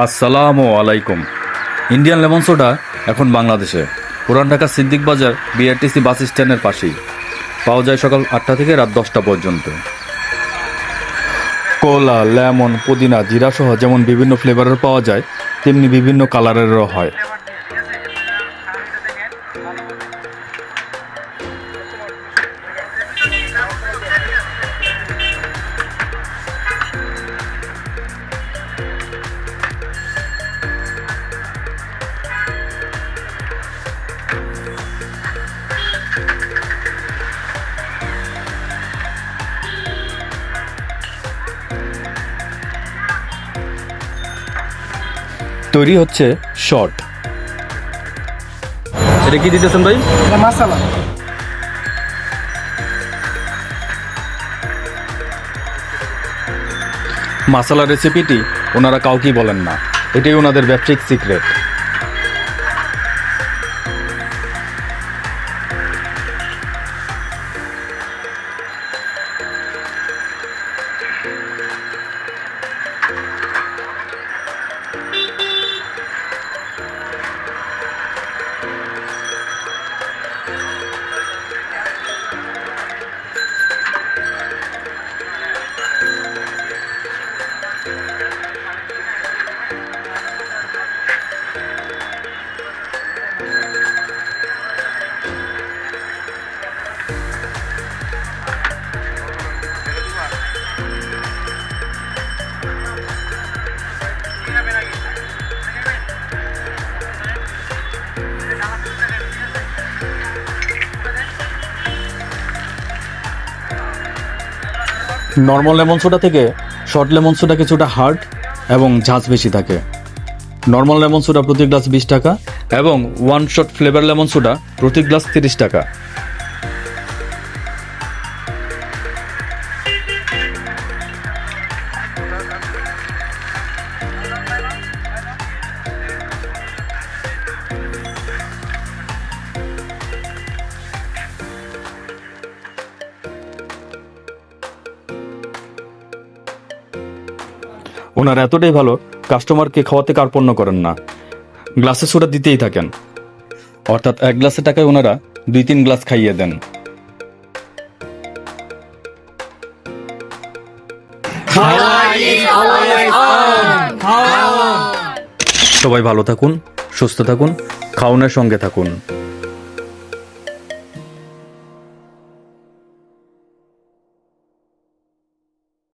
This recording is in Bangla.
আসসালামু আলাইকুম। ইন্ডিয়ান লেমন সোডা এখন বাংলাদেশে। পুরান ঢাকা সিদ্দিক বাজার বিআরটিসি বাস স্ট্যান্ডের পাশেই। পাওয়া যায় সকাল আটটা থেকে রাত দশটা পর্যন্ত। কলা, লেমন, পুদিনা জিরা সহ যেমন বিভিন্ন ফ্লেভারের পাওয়া যায়, তেমনি বিভিন্ন কালারেরও হয়। তৈরি হচ্ছে শর্ট। এটা কি দিতেছেন ভাই? মাসালা মাসালা রেসিপিটি ওনারা কাউকেই বলেন না। এটাই ওনাদের ব্যবসায়িক সিক্রেট নর্মাল লেমন সোডা থেকে শর্ট লেমন সোডা কিছুটা হার্ড এবং ঝাঁজ বেশি থাকে। নর্মাল লেমন সোডা প্রতি গ্লাস বিশ টাকা এবং one shot flavour lemon soda প্রতি গ্লাস তিরিশ টাকা। ওনারা এতটাই ভালো কাস্টমারকে খাওয়াতে কার্পণ্য করেন না। গ্লাসে সোডা দিতেই থাকেন। অর্থাৎ এক গ্লাসের টাকায় ওনারা দুই তিন গ্লাস খাইয়ে দেন। সবাই ভালো থাকুন, সুস্থ থাকুন, খাওনের সঙ্গে থাকুন।